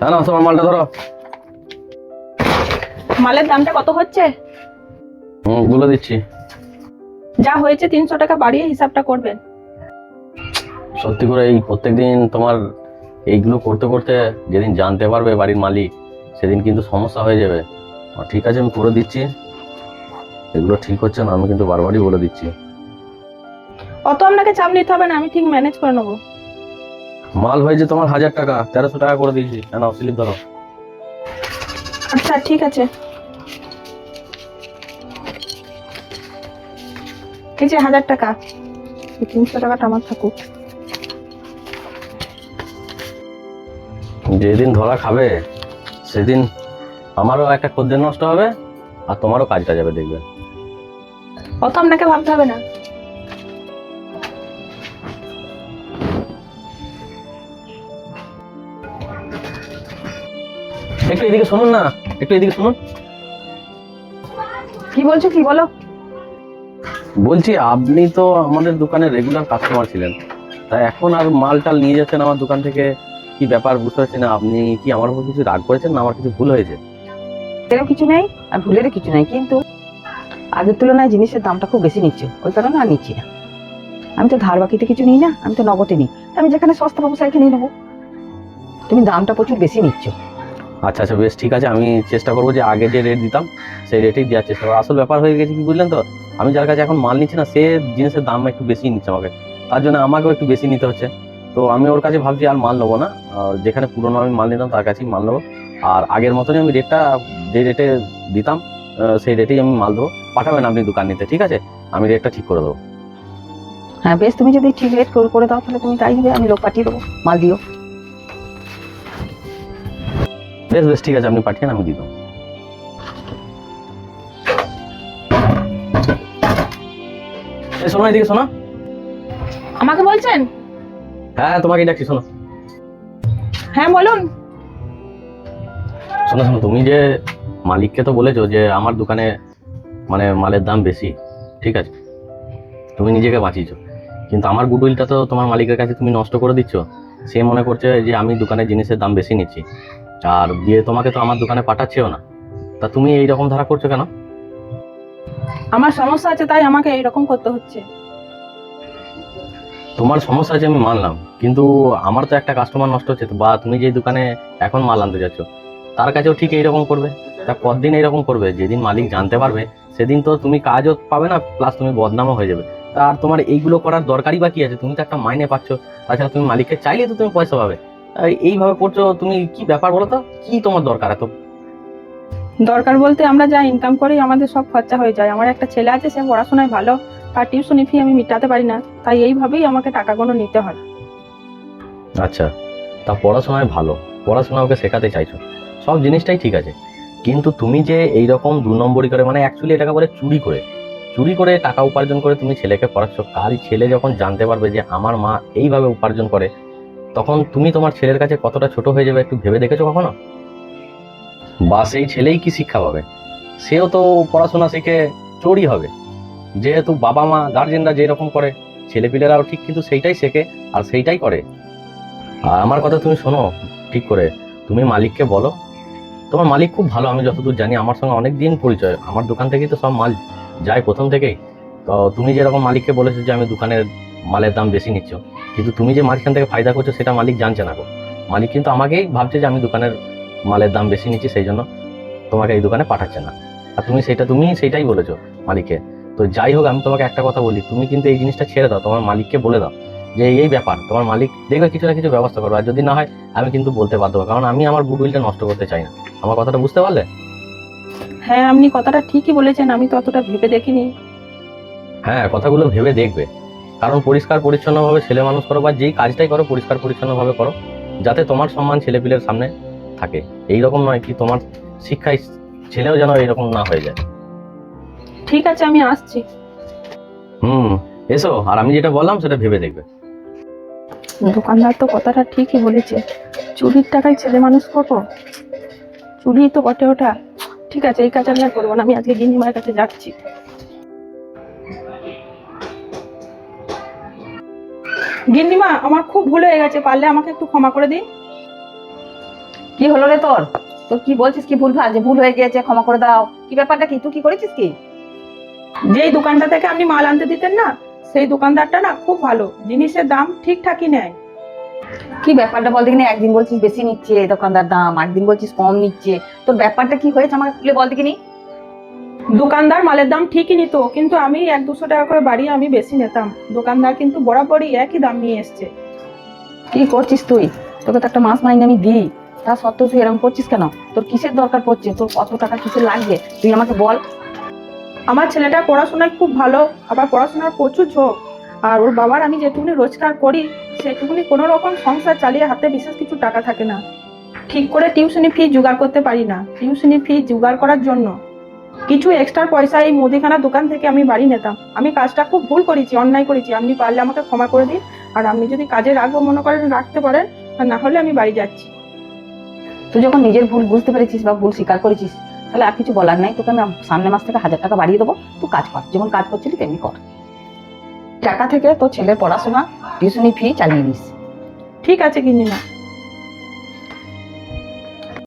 না তোমার মালটা ধরো। মালের দামটা কত হচ্ছে? হুম বলে দিচ্ছি। যা হয়েছে তিনশো টাকা বাড়িয়ে হিসাবটা করবেন। সত্যি করে এই প্রত্যেকদিন তোমার এইগুলো করতে করতে যেদিন জানতে পারবে বাড়ির মালিক সেদিন কিন্তু সমস্যা হয়ে যাবে। ঠিক আছে আমি করে দিচ্ছি। এগুলো ঠিক হচ্ছে না আমি কিন্তু বারবারই বলে দিচ্ছি। অত আপনাকে চাপ নিতে হবে না আমি ঠিক ম্যানেজ করে নেব। মাল হয়েছে তোমার হাজার টাকা তেরোশো টাকা করে দিয়েছি। কেন স্লিপ ধরো। আচ্ছা ঠিক আছে। এই যে হাজার টাকা তিনশো টাকাটা আমার থাকুক। যেদিন ধরা খাবে সেদিন আমারও একটা খদ্দের নষ্ট হবে আর তোমারও কাজটা যাবে দেখবে। অত আপনাকে ভাবতে হবে না। একটু এদিকে শুনুন না একটু এদিকে শুনুন। কি বলছো কি বলো? বলছি আপনি তো আমাদের দোকানের রেগুলার কাস্টমার ছিলেন। তাই এখন আর মাল টাল নিয়ে যাচ্ছেন আমার দোকান থেকে? কি ব্যাপার বুঝতে পারছি না। আপনি কি আমার উপর কিছু রাগ করেছেন না আমার কিছু ভুল হয়েছে? এরকম কিছু নেই আর ভুলেরও কিছু নেই কিন্তু আগের তুলনায় জিনিসের দামটা খুব বেশি নিচ্ছে। ওই কারণে আর নিচ্ছি না। আমি তো ধার বাকিতে কিছু নিই না আমি তো নগদে নিই। আমি যেখানে সস্তা পাবো সেখানেই নেব। তুমি দামটা প্রচুর বেশি নিচ্ছ। আচ্ছা আচ্ছা বেশ, ঠিক আছে, আমি চেষ্টা করব যে আগে যে রেট দিতাম, সেই রেটেই দেওয়ার চেষ্টা করব। আসল ব্যাপার হয়ে গেছে কি বুঝলেন তো? আমি যার কাছে এখন মাল নিচ্ছি না, সে জিনিসের দাম একটু বেশি নিচ্ছে আমাকে। তার জন্য আমাকেও একটু বেশি নিতে হচ্ছে। তো আমি ওর কাছে ভাবছি আর মাল নেব না। যেখানে পুরোনো আমি মাল নিতাম, তার কাছেই মাল নেব। আর আগের মতনই আমি রেটটা যে রেটে দিতাম সেই রেটেই আমি মাল দেবো। পাঠাবেন আপনি দোকান নিতে, ঠিক আছে? আমি রেটটা ঠিক করে দেবো। হ্যাঁ বেশ, তুমি যদি ঠিক রেট করে দাও, তাহলে তুমি তাই দিবে, আমি লোক পাঠিয়ে দেবো। মাল দিও। বেশ বেশ ঠিক আছে আপনি পাঠিয়ে আমি দিয়ে দেবো। শোনো এদিকে শোনো। আমাকে বলছেন? হ্যাঁ তোমাকে ডাকছি শোনো। হ্যাঁ বলুন। শোনো শোনো তুমি যে মালিককে তো বলেছ যে আমার দোকানে মানে মালের দাম বেশি ঠিক আছে? তুমি নিজেকে বাঁচিয়েছো। কিন্তু আমার গুডউইলটা তো তোমার মালিকের কাছে তুমি নষ্ট করে দিচ্ছ। সে মনে করছে যে আমি দোকানে জিনিসের দাম বেশি নিচ্ছি। আর দিয়ে তোমাকে তো আমার দোকানে পাঠাচ্ছেও না। তা তুমি এই রকম ধারা করছ কেন? আমার সমস্যা আছে তাই আমাকে এইরকম করতে হচ্ছে। তোমার সমস্যা আছে আমি মানলাম কিন্তু আমার তো একটা কাস্টমার নষ্ট হচ্ছে বা তুমি যে দোকানে এখন মাল আনতে যাচ্ছ তার কাছেও ঠিক এইরকম করবে। তা কতদিন এইরকম করবে? যেদিন মালিক জানতে পারবে সেদিন তো তুমি কাজও পাবে না প্লাস তুমি বদনামও হয়ে যাবে। তা আর তোমার এইগুলো করার দরকারই বা কি আছে? তুমি তো একটা মাইনে পাচ্ছ তাছাড়া তুমি মালিককে চাইলে তো তুমি পয়সা পাবে। এইভাবে করছ তুমি কি ব্যাপার বলো তো? কি তোমার দরকার এত? দরকার বলতে আমরা যা ইনকাম করি আমাদের সব খরচা হয়ে যায়। আমার একটা ছেলে আছে সে পড়াশোনায় ভালো তার টিউশনি ফি আমি মিটাতে পারি না। তাই এইভাবেই আমাকে টাকাগুলো নিতে হয়। আচ্ছা তা পড়াশোনায় ভালো। পড়াশোনা ওকে শেখাতে চাইছো। সব জিনিসটাই ঠিক আছে। কিন্তু তুমি যে এই রকম দু নম্বরই করে মানে অ্যাকচুয়ালি এটাকে বলে চুরি করে। চুরি করে টাকা উপার্জন করে তুমি ছেলেকে পড়াচ্ছ। কাল ছেলে যখন জানতে পারবে যে আমার মা এইভাবে উপার্জন করে তখন তুমি তোমার ছেলের কাছে কতটা ছোট হয়ে যাবে একটু ভেবে দেখেছ কখনো? বা সেই ছেলেই কি শিক্ষা পাবে? সেও তো পড়াশোনা শিখে চোরই হবে। যেহেতু বাবা মা গার্জেনরা যেরকম করে ছেলেপিলেরাও ঠিক কিন্তু সেইটাই শেখে আর সেইটাই করে। আর আমার কথা তুমি শোনো, ঠিক করে। তুমি মালিককে বলো। তোমার মালিক খুব ভালো, আমি যতদূর জানি। আমার সঙ্গে অনেক দিন পরিচয়। আমার দোকান থেকেই তো সব মাল যায় প্রথম থেকেই। তো তুমি যেরকম মালিককে বলেছ যে, আমি দোকানের মালের দাম বেশি নিচ্ছ। কিন্তু তুমি যে মাঝখান থেকে ফায়দা করছ সেটা মালিক জানছে না গো। মালিক কিন্তু আমাকেই ভাবছে যে আমি দোকানের মালের দাম বেশি নিচ্ছি সেই জন্য তোমাকে এই দোকানে পাঠাচ্ছে না। আর তুমি সেটা তুমি সেটাই বলেছ মালিককে। তো যাই হোক আমি তোমাকে একটা কথা বলি তুমি কিন্তু এই জিনিসটা ছেড়ে দাও তোমার মালিককে বলে দাও যে এই ব্যাপার তোমার মালিক দেখবে কিছু না কিছু ব্যবস্থা করবে। আর যদি না হয় আমি কিন্তু বলতে বাধ্য কারণ আমি আমার গুডউইলটা নষ্ট করতে চাই না। আমার কথাটা বুঝতে পারলে? হ্যাঁ আপনি কথাটা ঠিকই বলেছেন আমি তো অতটা ভেবে দেখিনি। হ্যাঁ কথাগুলো ভেবে দেখবে। কারণ পরিষ্কার পরিচ্ছন্নভাবে ছেলে মানুষ করো বা যেই কাজটাই করো পরিষ্কার পরিচ্ছন্নভাবে করো যাতে তোমার সম্মান ছেলেপিলের সামনে থাকে। এই রকম নয় কি তোমার শিক্ষায় ছেলেও যেন এরকম না হয়ে যায়। ঠিক আছে আমি আসছি। হুম এসো আর আমি যেটা বললাম সেটা ভেবে দেখবে। দোকানদার তো কথাটা ঠিকই বলেছে। চুরির টাকায় ছেলে মানুষ করব? চুরি তো বটে ওটা। ঠিক আছে এই কাজ আমি আর করব না আমি আজকে গিন্নিমার কাছে যাচ্ছি। গিন্নিমা আমার খুব ভুল হয়ে গেছে পারলে আমাকে একটু ক্ষমা করে দিন কি হলো রে তোর? তোর কি বলছিস কি ভুল ভালো যে ভুল হয়ে গিয়েছে ক্ষমা করে দাও। কি ব্যাপারটা কি? তুই কি করেছিস কি? যেই দোকানটা থেকে আপনি মাল আনতে দিতেন না সেই দোকানদারটা না খুব ভালো জিনিসের দাম ঠিকঠাকই নেয়। কি ব্যাপারটা বল দেখিনি একদিন বলছিস বেশি নিচ্ছে দোকানদার দাম একদিন বলছিস কম নিচ্ছে। তোর ব্যাপারটা কি হয়েছে আমাকে খুলে বল দেখিনি? দোকানদার মালের দাম ঠিকই নিত কিন্তু আমি এক দুশো টাকা করে বাড়িয়ে আমি বেশি নিতাম। দোকানদার কিন্তু বরাবরই একই দাম নিয়ে এসছে। কি করছিস তুই? তোকে তো একটা মাস মাইনে আমি দিই। তা সত্ত্বেও তুই এরকম করছিস কেন? তোর কিসের দরকার পড়ছে? তোর কত টাকা কিসের লাগবে? তুই আমাকে বল। আমার ছেলেটা পড়াশোনায় খুব ভালো আবার পড়াশোনার প্রচুর ঝোঁক। আর ওর বাবার আমি যেটুকুনি রোজগার করি সেটুকুনি কোনো রকম সংসার চালিয়ে হাতে বিশেষ কিছু টাকা থাকে না। ঠিক করে টিউশনি ফি জোগাড় করতে পারি না। টিউশনি ফি জোগাড় করার জন্য কিছু এক্সট্রা পয়সা এই মুদিখানা দোকান থেকে আমি বাড়ি নিতাম। আমি কাজটা খুব ভুল করেছি অন্যায় করেছি। আপনি পারলে আমাকে ক্ষমা করে দিন। আর আপনি যদি কাজে রাখব মনে করেন রাখতে পারেন আর না হলে আমি বাড়ি যাচ্ছি। তুই যখন নিজের ভুল বুঝতে পেরেছিস বা ভুল স্বীকার করেছিস তাহলে আর কিছু বলার নাই। তোকে আমি সামনের মাস থেকে হাজার টাকা বাড়িয়ে দেবো। তুই কাজ কর। যেমন কাজ করছিলি তেমনি কর। টাকা থেকে তোর ছেলের পড়াশোনা টিউশনি ফি চালিয়ে নিস। ঠিক আছে কিনিমা